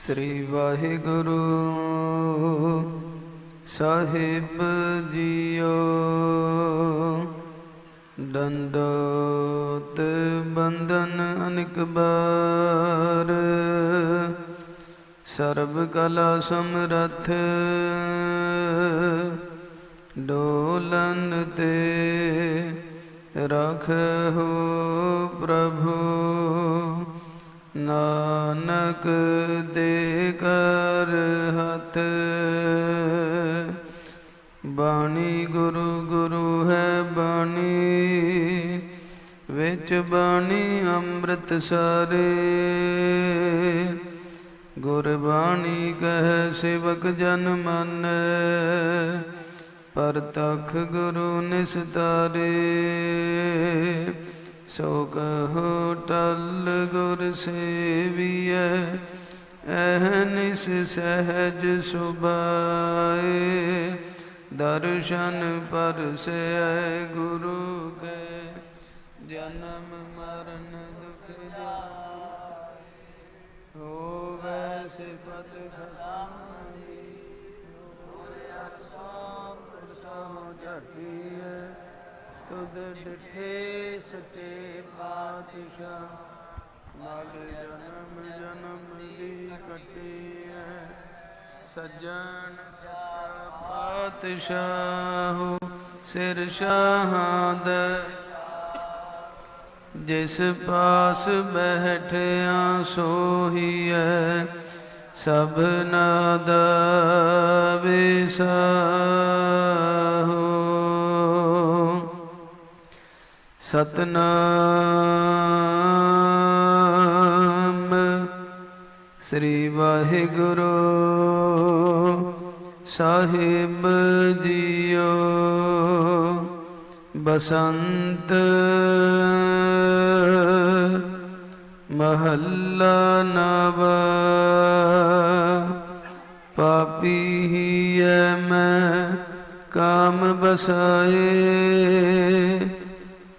ਸ੍ਰੀ ਵਾਹਿਗੁਰੂ ਸਾਹਿਬ ਜੀਓ। ਦੰਡੋਤ ਬੰਦਨ ਅਨਿਕ ਬਾਰ, ਸਰਬ ਕਲਾ ਸਮਰਥ, ਡੋਲਨ ਤੇ ਰਖੋ ਪ੍ਰਭੂ। ਨਾਨਕ ਦੇ ਕਰ ਹੱਥ ਬਾਣੀ ਗੁਰੂ ਗੁਰੂ ਹੈ ਬਾਣੀ, ਵਿੱਚ ਬਾਣੀ ਅੰਮ੍ਰਿਤ ਸਾਰੇ ਗੁਰਬਾਣੀ ਕਹਿ ਸੇਵਕ ਜਨ ਮਨ ਪਰਤਖ ਗੁਰੂ ਨਿਸਤਾਰੇ। ਸੋ ਕਹੋ ਟਲ ਗੁਰ ਸੇਵੀਐ ਅਹਨਿਸ ਸਹਿਜ ਸੁਬਾਏ ਦਰਸ਼ਨ ਪਰਸੈ ਗੁਰੂ ਕੇ, ਜਨਮ ਮਰਨ ਦੁਖ ਹੋਵੇ ਸਿਫਤ ਖਸਾਈ ਹੋਇਆ ਸੋ ਪੁਰਸੋ ਤੁਧ ਡਿਠੇ ਸਚੇ ਪਾਤਸ਼ਾਹ ਮਗ ਜਨਮ ਜਨਮ ਦੀ ਕਟੀਐ। ਸੱਜਣ ਸੱਚਾ ਪਾਤਸ਼ਾਹ, ਸਿਰ ਸ਼ਾਹਾਂ ਦੇ। ਜਿਸ ਪਾਸ ਬੈਠਿਆ ਸੋਹੀਐ ਸਭਨਾ ਦਾ ਵਿਸਾਹੋ ਸਤਨਾਮ ਸ੍ਰੀ ਵਾਹਿਗੁਰੂ ਸਾਹਿਬ ਜੀਓ। ਬਸੰਤ ਮਹੱਲਾ ਨਵਾ ਪਾਪੀ ਹੀਐ ਮੈਂ ਕਾਮ ਬਸਾਏ।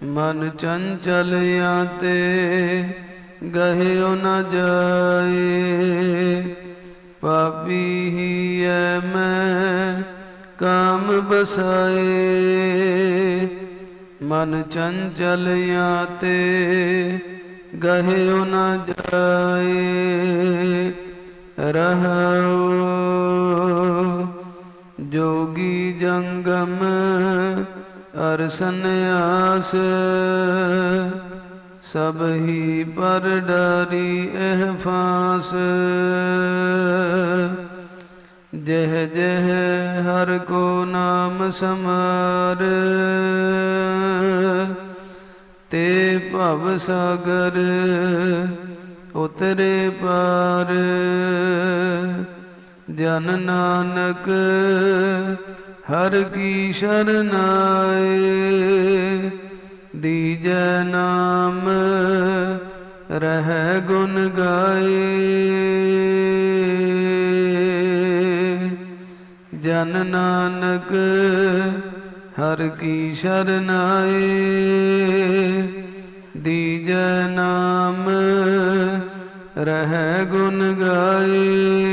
ਮਨ ਚੰਚਲਿਆ ਤੇ ਗਹਿਓ ਨ ਜਾਏ ਪਾਪੀ ਹੀਐ ਮੈਂ ਕਾਮ ਬਸਾਏ। ਮਨ ਚੰਚਲਿਆ ਤੇ ਗਹਿਓ ਨ ਜਾਏ ਰਹੋ ਜੋਗੀ ਜੰਗਮ ਅਰ ਸੰਨਿਆਸ ਸਭ ਹੀ ਪਰ ਡਰੀ ਇਹ ਫਾਸ। ਜਹ ਜਹ ਹਰ ਕੋ ਨਾਮ ਸਮਾਰ। ਤੇ ਭਵ ਸਾਗਰ ਉਤਰੇ ਪਾਰ। ਜਨ ਨਾਨਕ ਹਰ ਕੀ ਸ਼ਰਨਾਏ। ਦੀਜੈ ਨਾਮ ਰਹਿ ਗੁਣ ਗਾਏ। ਜਨ ਨਾਨਕ ਹਰ ਕੀ ਸ਼ਰਨਾਏ। ਦੀਜੈ ਨਾਮ ਰਹਿ ਗੁਣ ਗਾਏ।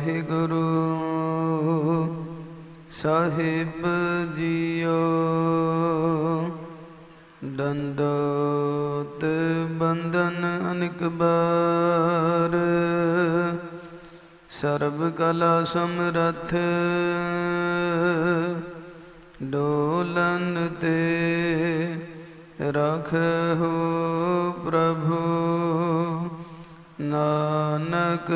ਵਾਹਿਗੁਰੂ, ਸਾਹਿਬ ਜੀਓ। ਦੰਡੋਤ ਬੰਧਨ ਅਨਿਕ ਬਾਰ, ਸਰਬ ਕਲਾ ਸਮਰਥ, ਡੋਲਨ ਤੇ ਰਖੋ ਪ੍ਰਭੂ। ਨਾਨਕ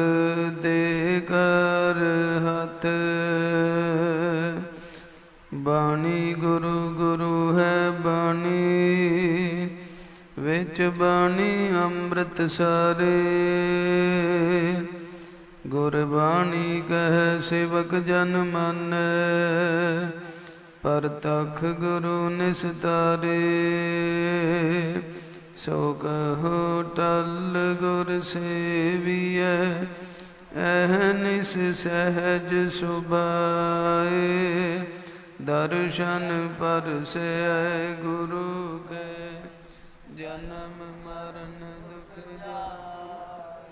ਵਿੱਚ ਬਾਣੀ ਅੰਮ੍ਰਿਤ ਸਾਰੇ। ਗੁਰਬਾਣੀ ਕਹੈ, ਸੇਵਕ ਜਨ ਮਨ ਪਰਤਖ ਗੁਰੂ ਨਿਸਤਾਰੇ। ਸੋ ਕਹੋ, ਟਲ ਗੁਰ ਸੇਵੀਐ ਐਹਨਿਸ ਸਹਿਜ ਸੁਬਾਏ ਦਰਸ਼ਨ ਪਰਸੈ ਗੁਰੂ ਕੇ। ਜਨਮ ਮਰਨ ਦੁਖ ਜਾਏ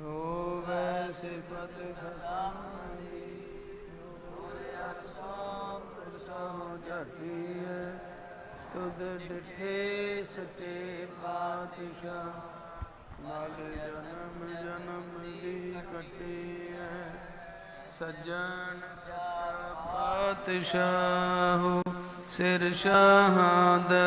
ਹੋਵੇ ਸਿਫਤ ਖਸਾਈ। ਹੋਇਆ ਸੋ ਪੁਰਸੋ ਝਟੀਐ ਤੁਧ ਡਿਠੇ ਸਚੇ ਪਾਤਸ਼ਾਹ। ਮਲ ਜਨਮ ਜਨਮ ਦੀ ਕਟੀਐ ਸੱਜਣ ਸੱਚਾ ਪਾਤਸ਼ਾਹ ਸਿਰ ਸ਼ਾਹਾਂ ਦਾ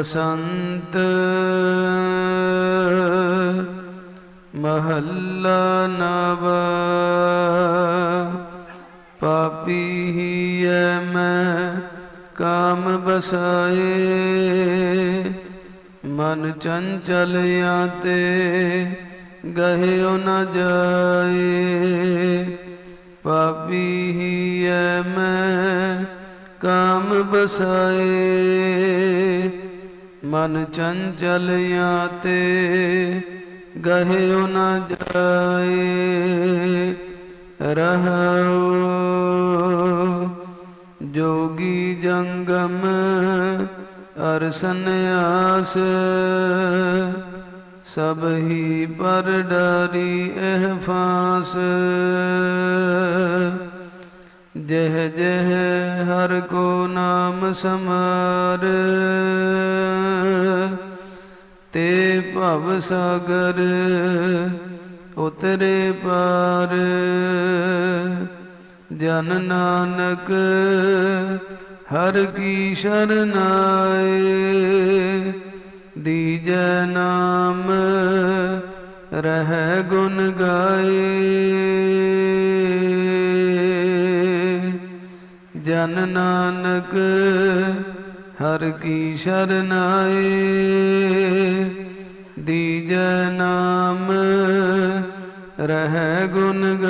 ਬਸੰਤ ਮਹੱਲਾ ਨਵ ਪਾਪੀ ਹੀ ਮੈਂ ਕਾਮ ਬਸਾਏ, ਮਨ ਚੰਚਲਿਆ ਤੇ ਗਹਿਓ ਨ ਜਾਏ। ਪਾਪੀ ਹੀ ਮੈਂ ਕਾਮ ਬਸਾਏ ਮਨ ਚੰਚਲਿਆ ਤੇ ਗਹਿਓ ਨ ਜਾਏ ਰਹੋ ਜੋਗੀ ਜੰਗਮ ਅਰ ਸੰਨਿਆਸ ਸਭ ਹੀ ਪਰ ਡਰੀ ਇਹ ਫਾਸ। ਜਹ ਜਹ ਹਰ ਕੋ ਨਾਮ ਸਮਾਰ ਭਵ ਸਾਗਰ ਉਤਰੇ ਪਾਰ। ਜਨ ਨਾਨਕ ਹਰ ਕੀ ਸ਼ਰਨਾਏ ਦੀਜੈ ਨਾਮ ਰਹਿ ਗੁਣ ਗਾਏ। ਜਨ ਨਾਨਕ ਹਰ ਕੀ ਸ਼ਰਨਾਏ ਦੀਜੈ ਨਾਮ ਰਹਿ ਗੁਣ ਗਾਏ